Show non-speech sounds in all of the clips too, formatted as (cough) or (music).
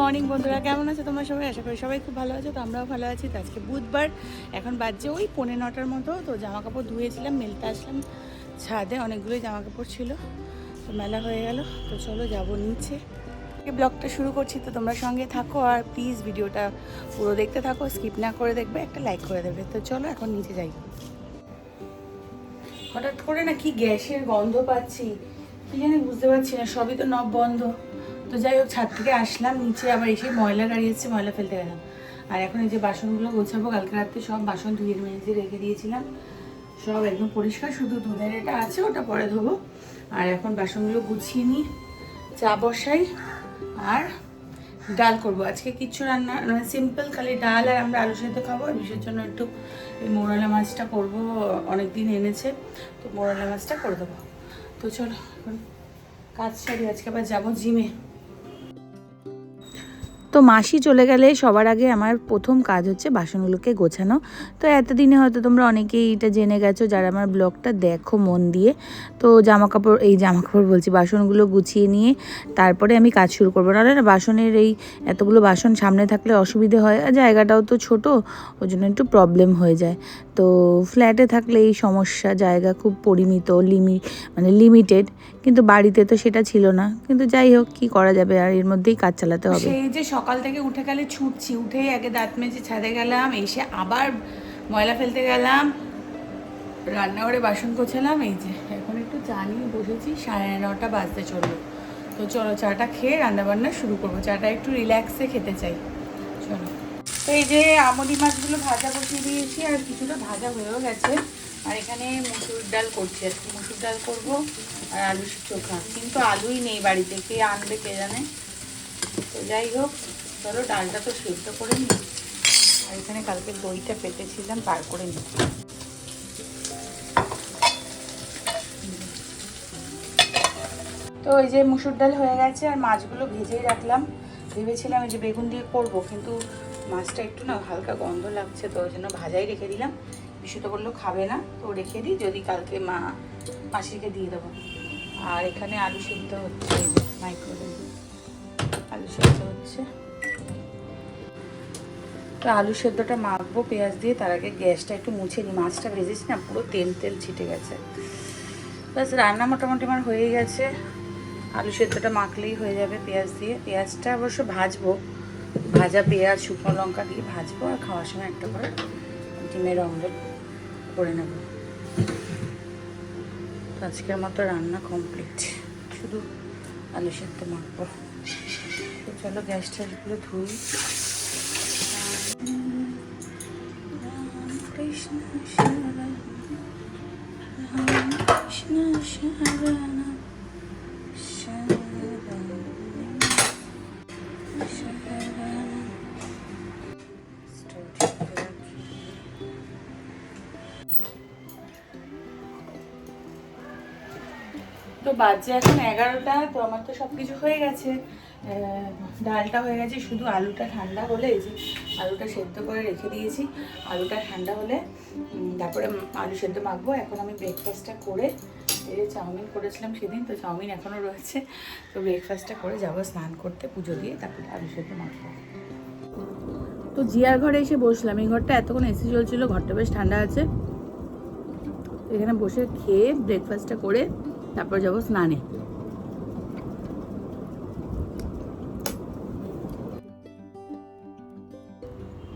Morning বন্ধুরা। কেমন আছে তোমার সবাই? আশা করি সবাই খুব ভালো আছো, তো আমরাও ভালো আছি। তো আজকে বুধবার, এখন বাজছে ওই পৌনে নটার মতো। তো জামা কাপড় ধুয়েছিলাম, মেলতে আসলাম ছাদে। অনেকগুলোই জামা কাপড় ছিল। তো মেলা হয়ে গেল। তো চলো যাব নিচে। ব্লগটা শুরু করছি, তো তোমরা সঙ্গে থাকো আর প্লিজ ভিডিওটা পুরো দেখতে থাকো স্কিপ না করে দেখবে, একটা লাইক করে দেবে। তো চলো এখন নিচে যাই। হঠাৎ করে না কি গ্যাসের গন্ধ পাচ্ছি, কি জানি বুঝতে পারছি না, সবই তো নব বন্ধ। তো যাই হোক, ছাদ থেকে আসলাম, নিচে আবার এসে ময়লা এসছে ময়লা ফেলতে গেলাম। আর এখন এই যে বাসনগুলো গোছাবো, কালকে রাত্রে সব বাসন ধুয়ে মেজে রেখে দিয়েছিলাম। সব একদম পরিষ্কার, শুধু দুধের এটা আছে, ওটা পরে ধোবো। আর এখন বাসনগুলো গুছিয়ে নিই, চা বসাই। আর ডাল করব। আজকে কিছু রান্না মানে সিম্পল খালি ডাল আর আমরা আলু সেদ্ধ খাব। আর বিষের জন্য একটু এই মোরালা মাছটা করব অনেক দিন এনেছে, তো মোরালা মাছটা করে দেবো। তো চলো কাজ সারি, আজকে আবার যাব জিমে। তো মাসি চলে গেলে সবার আগে আমার প্রথম কাজ হচ্ছে বাসনগুলোকে গোছানো। তো এতদিনে হয়তো তোমরা অনেকেই এটা জেনে গেছো যারা আমার ব্লগটা দেখো মন দিয়ে। তো জামা কাপড় এই জামা কাপড় বলছি, বাসনগুলো গুছিয়ে নিয়ে তারপরে আমি কাজ শুরু করব। নাহলে না বাসনের এই এতগুলো বাসন সামনে থাকলে অসুবিধে হয়, আর জায়গাটাও তো ছোট, ওই জন্য একটু প্রবলেম হয়ে যায়। তো ফ্ল্যাটে থাকলে এই সমস্যা, জায়গা খুব পরিমিত লিমি মানে লিমিটেড কিন্তু বাড়িতে তো সেটা ছিল না। কিন্তু যাই হোক, কি করা যাবে? আর এর মধ্যেই কাজ চালাতে হবে। সেই যে সকাল থেকে উঠে গেলে ছুটছি উঠেই আগে দাঁত মেজে ছাদে গেলাম, এসে আবার ময়লা ফেলতে গেলাম, রান্নাঘরে বাসন গোছালাম, এই যে এখন একটু চা নিয়ে বসেছি, সাড়ে নটা বাজতে চলল। তো চলো চাটা খেয়ে রান্না বান্না শুরু করব। চাটা একটু রিল্যাক্সে খেতে চাই। চলো। তো এই যে আমলি মাছগুলো ভাজা বসিয়ে দিয়েছি, আর কিছুটা ভাজা হয়েও গেছে। আর এখানে মুসুর ডাল করছি আর কি মুসুর ডাল করব আর আলু চোখা। কিন্তু আলুই নেই বাড়িতে, কে আনবে কে জানে? তো যাই হোক, চলো ডালটা তো সেদ্ধ করে নিই। আর এখানে কালকে দইটা পেতেছিলাম পার করে নিই। তো ওই যে মুসুর ডাল হয়ে গেছে, আর মাছগুলো ভেজেই রাখলাম। ভেবেছিলাম এই যে বেগুন দিয়ে করব, কিন্তু মাছটা একটু না হালকা গন্ধ লাগছে, তো ওই জন্য ভাজাই রেখে দিলাম। বিশু তো বলল, খাবে না। তো রেখে দিই, যদি কালকে মা মাসিকে দিয়ে দেবো। আর এখানে আলু সিদ্ধ হচ্ছে মাইক্রোওয়েভ আলু সেদ্ধ হচ্ছে। তো আলু সেদ্ধটা মাখবো, পেঁয়াজ দিয়ে, তার আগে গ্যাসটা একটু মুছে নিই। মাছটা ভেজেছি না, পুরো তেল তেল ছিটে গেছে। ব্যাস, রান্না মোটামুটি আমার হয়ে গেছে। আলু সেদ্ধটা মাখলেই হয়ে যাবে পেঁয়াজ দিয়ে। পেঁয়াজটা অবশ্য ভাজবো ভাজা পেঁয়াজ, শুকনো লঙ্কা দিয়ে ভাজবো আর খাওয়ার সময় একটা করে ডিমের অমলেট করে নেব। আজকের মতো রান্না কমপ্লিট শুধু আলু সেদ্ধ মাখবো। তো চলো গ্যাস ট্যাসগুলো ধুই। কৃষ্ণ কৃষ্ণ তো বাজে এখন এগারোটা, তো আমার তো সব কিছু হয়ে গেছে। ডালটা হয়ে গেছে, শুধু আলুটা ঠান্ডা হলে, এই যে আলুটা সেদ্ধ করে রেখে দিয়েছি। আলুটা ঠান্ডা হলে তারপরে আলু সেদ্ধ মাখবো। এখন আমি ব্রেকফাস্টটা করে, এই যে চাউমিন করেছিলাম সেদিন, তো চাউমিন এখনও রয়েছে। তো ব্রেকফাস্টটা করে যাব স্নান করতে, পুজো দিয়ে তারপরে আলু সেদ্ধ মাখবো। তো জিয়ার ঘরে এসে বসলাম। এই ঘরটা এতক্ষণ এসি চলছিল, ঘরটা বেশ ঠান্ডা আছে। এখানে বসে খেয়ে ব্রেকফাস্টটা করে তারপর যাব স্নানে।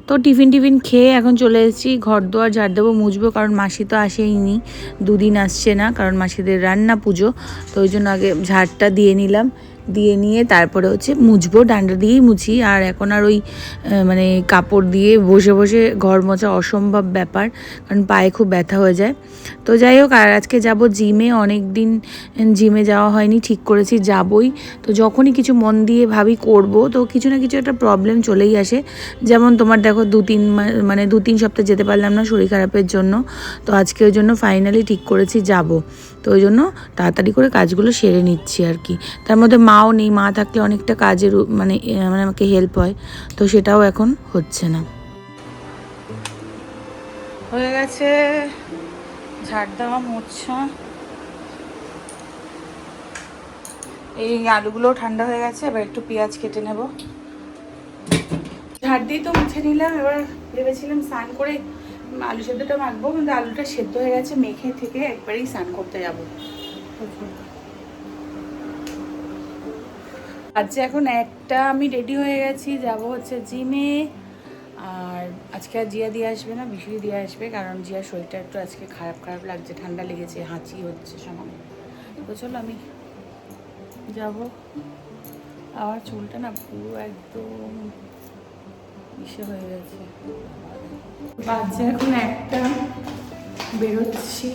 তো টিফিন টিফিন খেয়ে এখন চলে এসেছি। ঘর দুয়ার ঝাড় দেবো, মুছবো, কারণ মাসি তো আসেইনি। দুদিন আসছে না, কারণ মাসিদের রান্না পুজো, তো ওই জন্য আগে ঝাড়টা দিয়ে নিলাম। দিয়ে নিয়ে তারপরে হচ্ছে মুছবো, ডান্ডা দিয়েই মুছি। আর এখন আর ওই মানে কাপড় দিয়ে বসে বসে ঘর মোছা অসম্ভব ব্যাপার, কারণ পায়ে খুব ব্যথা হয়ে যায়। তো যাই হোক, আর আজকে যাব জিমে অনেক দিন জিমে যাওয়া হয়নি, ঠিক করেছি যাবই। তো যখনই কিছু মন দিয়ে ভাবি করব, তো কিছু না কিছু একটা প্রবলেম চলেই আসে। যেমন তোমার দেখো দু তিন মানে দু তিন সপ্তাহ যেতে পারলাম না শরীর খারাপের জন্য। তো আজকে ওই জন্য ফাইনালি ঠিক করেছি যাব। তো ওই জন্য তাড়াতাড়ি করে কাজগুলো সেরে নিচ্ছি আর কি। তার মধ্যে মাও নেই, মা থাকলে অনেকটা কাজের মানে মানে আমাকে হেল্প হয়। তো সেটাও এখন হচ্ছে না। হয়ে গেছে। ঝাড় দেওয়া, মোছা। এই আলুগুলো ঠান্ডা হয়ে গেছে, এবার একটু পেঁয়াজ কেটে নেব। ঝাড় দিয়ে তো মুছে নিলাম, এবার ভেবেছিলাম স্নান করে আলু সেদ্ধটা মাখবো, কিন্তু আলুটা সেদ্ধ হয়ে গেছে, মেখে থেকে একবারেই স্নান করতে যাব। আজকে এখন একটা আমি রেডি হয়ে গেছি, যাব হচ্ছে জিমে আর আজকে আর জিয়া দিয়ে আসবে না বিশুরি দিয়ে আসবে, কারণ জিয়ার শরীরটা একটু আজকে খারাপ খারাপ লাগছে, ঠান্ডা লেগেছে, হাঁচি হচ্ছে সমান। তো চলো আমি যাব। আমার চুলটা না পুরো একদম ইসে হয়ে গেছে। বাচ্চা এখন একটা বেরোচ্ছি।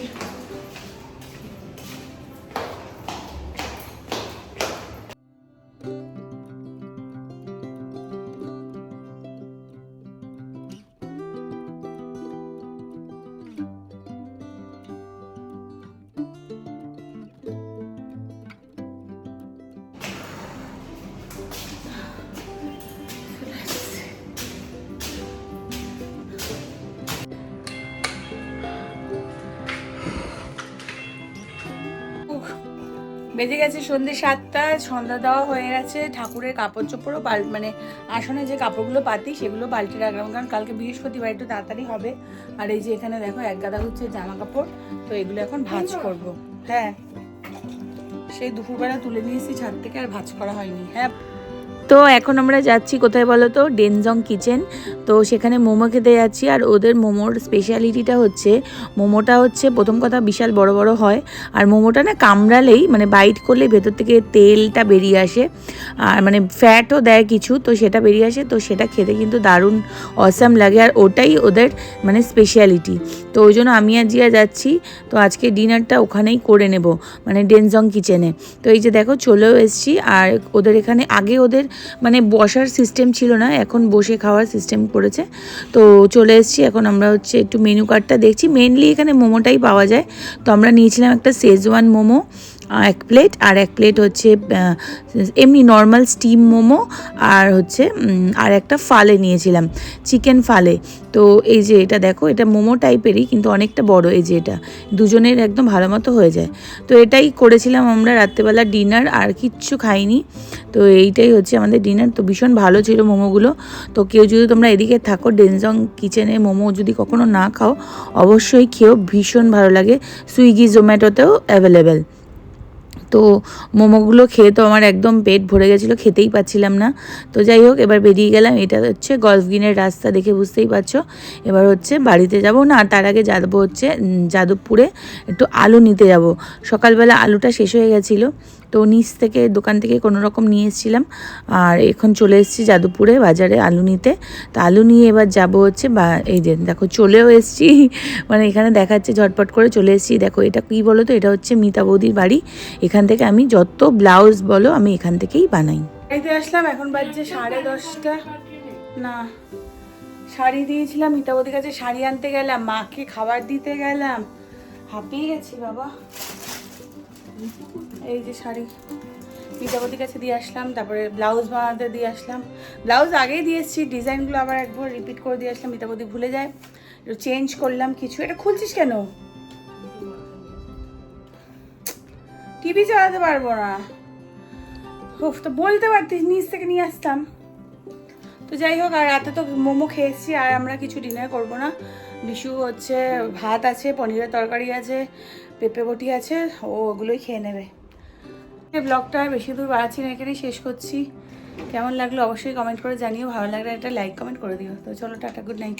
বেজে গেছে সন্ধ্যে সাতটা সন্ধ্যা দেওয়া হয়ে গেছে ঠাকুরের কাপড় চোপড়ও পাল মানে আসনে যে কাপড়গুলো পাতি সেগুলো পাল্টে রাখলাম কারণ কালকে বৃহস্পতিবার একটু তাড়াতাড়ি হবে। আর এই যে এখানে দেখো এক গাদা হচ্ছে জামা কাপড় তো এগুলো এখন ভাজ করব। হ্যাঁ সেই দুপুরবেলা তুলে নিয়েছি ছাদ থেকে আর ভাজ করা হয়নি। হ্যাঁ তো এখন আমরা যাচ্ছি কোথায় বলো তো? ডেনজং কিচেন তো সেখানে মোমো খেতে যাচ্ছি আর ওদের মোমোর স্পেশালিটিটা হচ্ছে, মোমোটা হচ্ছে প্রথম কথা বিশাল বড় বড় হয় আর মোমোটা না কামড়ালেই মানে বাইট করলে ভেতর থেকে তেলটা বেরিয়ে আসে। আর মানে ফ্যাটও দেয় কিছু, তো সেটা বেরিয়ে আসে, তো সেটা খেতে কিন্তু দারুণ অসাম লাগে আর ওটাই ওদের মানে স্পেশালিটি তো ওই জন্য আমি আর যাচ্ছি, তো আজকে ডিনারটা ওখানেই করে নেব মানে ডেনজং কিচেনে তো এই যে দেখো চলেও এসেছি আর ওদের এখানে, আগে ওদের মানে বসার সিস্টেম ছিল না, এখন বসে খাওয়ার সিস্টেম করেছে। তো চলে এসেছি, এখন আমরা হচ্ছে একটু মেনু কার্ডটা দেখছি। মেনলি এখানে মোমোটাই পাওয়া যায়। তো আমরা নিয়েছিলাম একটা শেজওয়ান মোমো। এক প্লেট আর এক প্লেট হচ্ছে এমনি নর্মাল স্টিম মোমো, আর হচ্ছে আর একটা ফালে নিয়েছিলাম চিকেন ফালে। তো এই যে এটা দেখো, এটা মোমো টাইপেরই কিন্তু অনেকটা বড় এই যে এটা। দুজনের একদম ভালো মতো হয়ে যায়। তো এটাই করেছিলাম আমরা রাত্রেবেলা ডিনার আর কিচ্ছু খাইনি। তো এইটাই হচ্ছে আমাদের ডিনার তো ভীষণ ভালো ছিল মোমোগুলো। তো কেউ যদি তোমরা এদিকে থাকো ডেনজং কিচেনে মোমো যদি কখনো না খাও, অবশ্যই খেয়েও ভীষণ ভালো লাগে। সুইগি জোম্যাটোতেও অ্যাভেলেবেল তো মোমোগুলো খেয়ে তো আমার একদম পেট ভরে গেছিল, খেতেই পাচ্ছিলাম না। তো যাই হোক, এবার বেরিয়ে গেলাম। এটা হচ্ছে গলফ গ্রিনের রাস্তা, দেখে বুঝতেই পারছ। এবার হচ্ছে বাড়িতে যাব। না, তার আগে যাব হচ্ছে যাদবপুরে একটু আলু নিতে যাব। সকালবেলা আলুটা শেষ হয়ে গেছিল। তো নিচ থেকে দোকান থেকে কোনো রকম নিয়ে এসেছিলাম। আর এখন চলে এসেছি যাদবপুরে বাজারে আলু নিতে। তো আলু নিয়ে এবার যাব হচ্ছে বা, এই যে দেখো চলেও এসেছি। (laughs) মানে এখানে দেখাচ্ছে ঝটপট করে চলে এসেছি। দেখো এটা কী বলো তো? এটা হচ্ছে মিতা বৌদির বাড়ি। এখান থেকে আমি যত ব্লাউজ বলো আমি এখান থেকেই বানাই। বাড়িতে আসলাম, এখন বাজছে সাড়ে দশটা। না, শাড়ি দিয়েছিলাম মিতাবতীর কাছে শাড়ি আনতে গেলাম, মাকে খাবার দিতে গেলাম। হাঁপিয়ে গেছি বাবা। এই যে শাড়ি। মিতাবতীর কাছে দিয়ে আসলাম, তারপরে ব্লাউজ বানাতে দিয়ে আসলাম। ব্লাউজ আগেই দিয়ে এসেছি, ডিজাইনগুলো আবার একবার রিপিট করে দিয়ে আসলাম মিতাবতী ভুলে যায়। একটু চেঞ্জ করলাম কিছু। এটা খুলছিস কেন? টিভি চালাতে পারব না। উফ, তো বলতে পারতিস, নিচ থেকে নিয়ে আসতাম। তো যাই হোক, আর রাতে তো মোমো খেয়েছি, আর আমরা কিছু ডিনার করব না। বিশু হচ্ছে ভাত আছে, পনিরের তরকারি আছে, পেঁপে বটি আছে, ও ওগুলোই খেয়ে নেবে। ব্লগটা বেশি দূর বাড়াচ্ছি না, এখানেই শেষ করছি। কেমন লাগল অবশ্যই কমেন্ট করে জানিও, ভালো লাগলে একটা লাইক কমেন্ট করে দিও। তো চলো, টাটা গুড নাইট